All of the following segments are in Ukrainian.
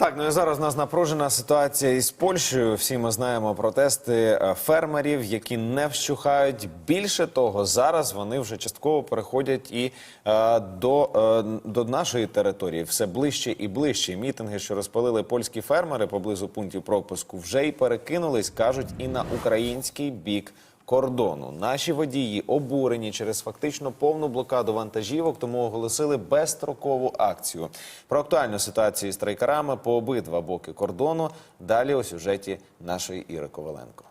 Так, ну і зараз у нас напружена ситуація із Польщею. Всі ми знаємо протести е, фермерів, які не вщухають. Більше того, зараз вони вже частково переходять і е, до, е, до нашої території. Все ближче і ближче. Мітинги, що розпалили польські фермери поблизу пунктів пропуску, вже й перекинулись, кажуть, і на український бік кордону. Наші водії обурені через фактично повну блокаду вантажівок, тому оголосили безстрокову акцію. Про актуальну ситуацію з трайкарами по обидва боки кордону далі у сюжеті нашої Іри Коваленко.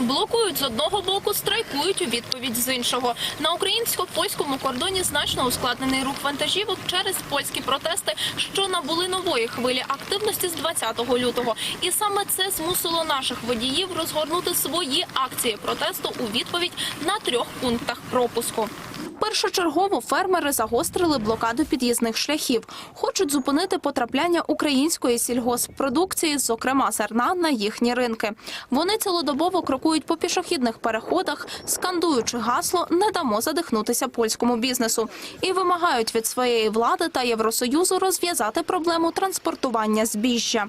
Блокують з одного боку, страйкують у відповідь з іншого. На українсько-польському кордоні значно ускладнений рух вантажівок через польські протести, що набули нової хвилі активності з 20 лютого. І саме це змусило наших водіїв розгорнути свої акції протесту у відповідь на трьох пунктах пропуску. Першочергово фермери загострили блокаду під'їзних шляхів. Хочуть зупинити потрапляння української сільгосппродукції, зокрема зерна, на їхні ринки. Вони цілодобово крокують по пішохідних переходах, скандуючи гасло «Не дамо задихнутися польському бізнесу» і вимагають від своєї влади та Євросоюзу розв'язати проблему транспортування збіжжя.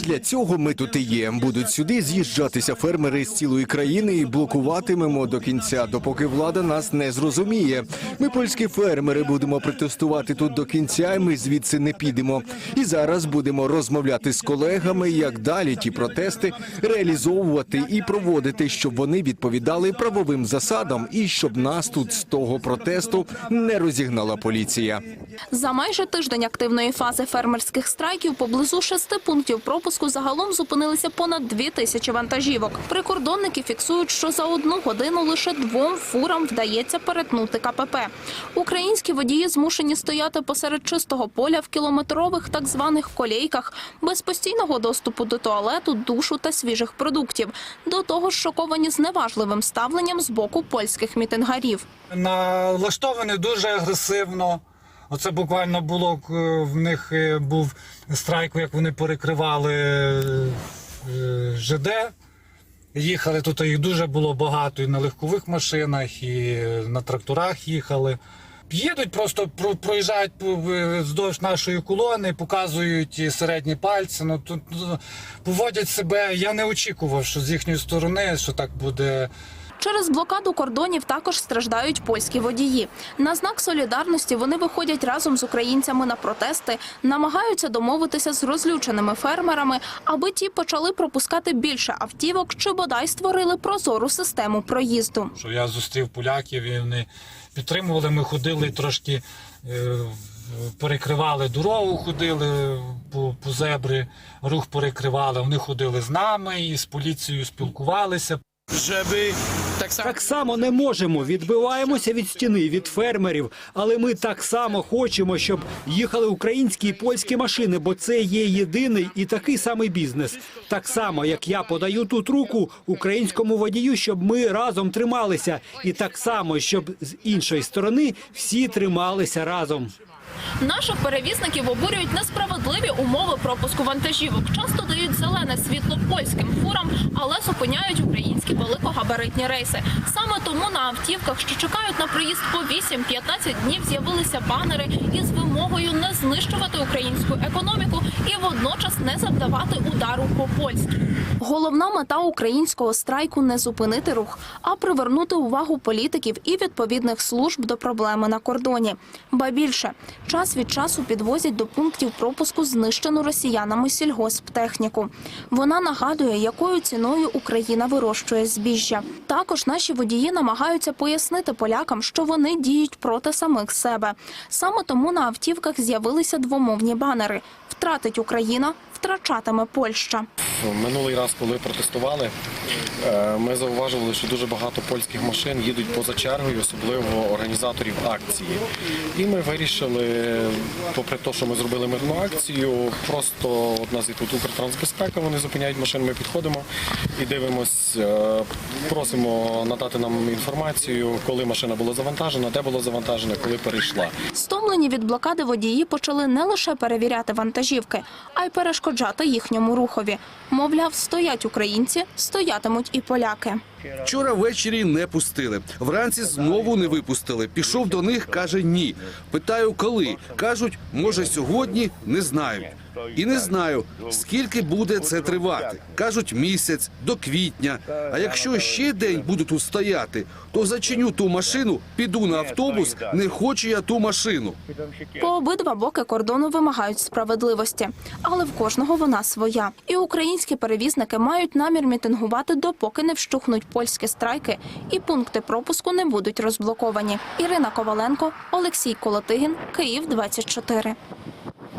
Для цього ми тут і є. Будуть сюди з'їжджатися фермери з цілої країни і блокуватимемо до кінця, допоки влада нас не зрозуміє. Ми, польські фермери, будемо протестувати тут до кінця, і ми звідси не підемо. І зараз будемо розмовляти з колегами, як далі ті протести реалізовувати і проводити, щоб вони відповідали правовим засадам, і щоб нас тут з того протесту не розігнала поліція. За майже тиждень активної фази фермерських страйків поблизу шести пунктів пропуску загалом зупинилися понад дві тисячі вантажівок. Прикордонники фіксують, що за одну годину лише двом фурам вдається перетнути КПП. Українські водії змушені стояти посеред чистого поля в кілометрових так званих колейках без постійного доступу до туалету, душу та свіжих продуктів. До того ж шоковані зневажливим ставленням з боку польських мітингарів. Налаштовані дуже агресивно. Оце буквально було е, в них е, був страйк, як вони перекривали е, ЖД. Їхали тут їх дуже було багато і на легкових машинах, і на тракторах їхали. Їдуть, просто про- проїжджають вздовж нашої колони, показують середні пальці. Ну тут ну, поводять себе. Я не очікував, що з їхньої сторони, що так буде. Через блокаду кордонів також страждають польські водії. На знак солідарності вони виходять разом з українцями на протести, намагаються домовитися з розлюченими фермерами, аби ті почали пропускати більше автівок чи бодай створили прозору систему проїзду. що я зустрів поляків і вони підтримували. Ми ходили трошки, е, перекривали дорогу, ходили по, по зебри, рух перекривали. Вони ходили з нами і з поліцією спілкувалися. Żeby tak samo Так само не можемо. Відбиваємося від стіни, від фермерів. Але ми так само хочемо, щоб їхали українські і польські машини, бо це є єдиний і такий самий бізнес. Так само, як я подаю тут руку українському водію, щоб ми разом трималися, і так само, щоб з іншої сторони всі трималися разом. Наших перевізників обурюють несправедливі умови пропуску вантажівок. Часто дають зелене світло польським фурам, але зупиняють українські великогабаритні рейси. Саме тому на автівках, що чекають на приїзд по 8-15 днів, з'явилися банери із вимогою не знищувати українську економіку і водночас не завдавати удару по польській. Головна мета українського страйку не зупинити рух, а привернути увагу політиків і відповідних служб до проблеми на кордоні. Ба більше час від часу підвозять до пунктів пропуску знищену росіянами сільгосптехніку. Вона нагадує, якою ціною Україна вирощує збіжжя. Також наші водії намагаються пояснити полякам, що вони діють проти самих себе. Саме тому на автівках з'явилися двомовні банери: втратить Україна, втрачатиме Польща. Минулий раз, коли протестували, е, ми зауважували, що дуже багато польських машин їдуть поза чергою, особливо організаторів акції. І ми вирішили, попри те, що ми зробили мирну акцію, просто от нас тут Укртрансбезпека, вони зупиняють машини, ми підходимо і дивимось, е, просимо надати нам інформацію, коли машина була завантажена, де була завантажена, коли перейшла. Стомлені від блокади водії почали не лише перевіряти вантажівки, а й перешкоджати їхньому рухові. Мовляв, стоять українці, стоятимуть і поляки. Вчора ввечері не пустили. Вранці знову не випустили. Пішов до них, каже ні. Питаю, коли. Кажуть, може сьогодні, не знають. І не знаю, скільки буде це тривати. Кажуть, місяць до квітня. А якщо ще день буду тут стояти, то зачиню ту машину, піду на автобус. Не хочу я ту машину. По обидва боки кордону вимагають справедливості, але в кожного вона своя. І українські перевізники мають намір мітингувати, допоки не вщухнуть польські страйки і пункти пропуску не будуть розблоковані. Ірина Коваленко, Олексій Колотигін, Київ 24.